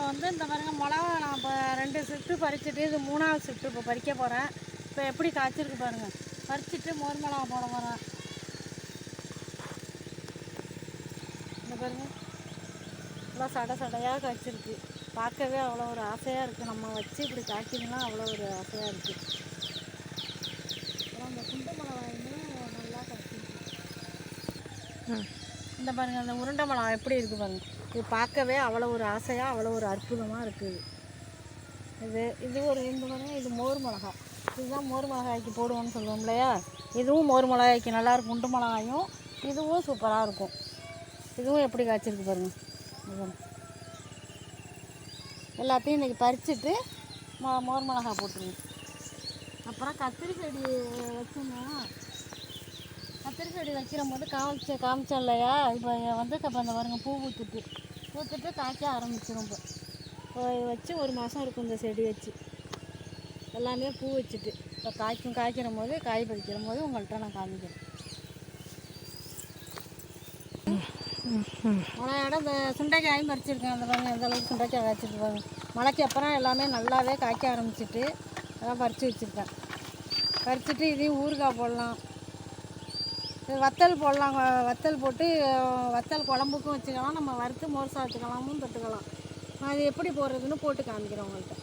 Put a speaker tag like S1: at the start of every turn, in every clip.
S1: இப்போ வந்து இந்த பாருங்கள் மிளகா நான் இப்போ ரெண்டு ஷிஃப்ட்டு பறிச்சுட்டு இது மூணாவது ஷிஃப்ட்டு இப்போ பறிக்க போகிறேன் இப்போ எப்படி காய்ச்சிருக்கு பாருங்கள் பறிச்சுட்டு மோர் மிளகா போட போகிறேன் இந்த பாருங்கள் நல்லா சட சடையாக காய்ச்சிருக்கு. பார்க்கவே அவ்வளோ ஒரு ஆசையாக இருக்குது நம்ம வச்சு இப்படி காய்ச்சிங்கன்னா அவ்வளோ ஒரு ஆசையாக இருக்குது அப்புறம் இந்த குண்டு மிளகாயுமே நல்லா காய்ச்சிருக்கு. ம். இந்த பாருங்கள் அந்த உருண்டை மலம் எப்படி இருக்குது பாருங்கள் இது பார்க்கவே அவ்வளோ ஒரு ஆசையாக அவ்வளோ ஒரு அற்புதமாக இருக்குது. இது இது ஒரு இந்த பாருங்கள் இது மோர் மிளகா இதுதான் மோர் மிளகாய்க்கு போடுவோம்னு சொல்லுவோம் இல்லையா? இதுவும் மோர் மிளகாய்க்கு நல்லா இருக்கும். குண்டு மிளகாயும் இதுவும் சூப்பராக இருக்கும். இதுவும் எப்படி காய்ச்சிருக்கு பாருங்கள் எல்லாத்தையும் இன்றைக்கி பறிச்சுட்டு மொ மோர் மிளகா போட்டுருங்க. அப்புறம் கத்திரி செடி வச்சு மாதிரி வைக்கிற போது காமிச்ச காமிச்சோம் இல்லையா இப்போ வந்து இப்போ அந்த பாருங்க பூ பூத்துட்டு. பூத்துட்டு காய்க்க ஆரம்பிச்சிடும் இப்போ. வச்சு ஒரு மாதம் இருக்கும் இந்த செடி வச்சு. எல்லாமே பூ வச்சுட்டு. இப்போ காய்க்கும் காய்க்கிற போது காய் பறிக்கிற போது உங்கள்கிட்ட நான் காமிக்கிறேன். ஆனால் இடம் இந்த சுண்டைக்காயும் பறிச்சிருக்கேன். அந்த பாருங்க எந்த அளவுக்கு சுண்டைக்காய் காய்ச்சிருக்கு மழைக்கு அப்புறம் எல்லாமே நல்லாவே காய்க்க ஆரம்பிச்சிட்டு அதான் பறித்து வச்சுருக்கேன். பறிச்சுட்டு இதையும் ஊறுகாய் போடலாம். வத்தல் போடலாம் வத்தல் போட்டு வத்தல் குழம்புக்கும் வச்சுக்கலாம் நம்ம வறுத்து மோர் சாத்துக்கலாமும் தொட்டுக்கலாம். அது எப்படி போடுறதுன்னு போட்டு காமிக்கிறோம் உங்கள்கிட்ட.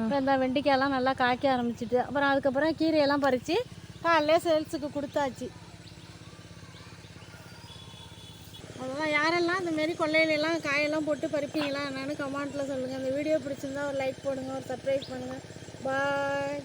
S1: இப்போ இந்த வெண்டைக்காயெல்லாம் நல்லா காய்க்க ஆரம்பிச்சிட்டு அப்புறம் அதுக்கப்புறம் கீரையெல்லாம் பறித்து காலையிலே சேல்ஸுக்கு கொடுத்தாச்சு. அதுதான் யாரெல்லாம் இந்த மாரி கொள்ளையிலலாம் காயெல்லாம் போட்டு பறிப்பீங்களா என்னென்னு கமெண்ட்டில் சொல்லுங்கள் இந்த வீடியோ பிடிச்சிருந்தா ஒரு லைக் போடுங்க ஒரு சப்ஸ்கிரைப் பண்ணுங்கள் பாய்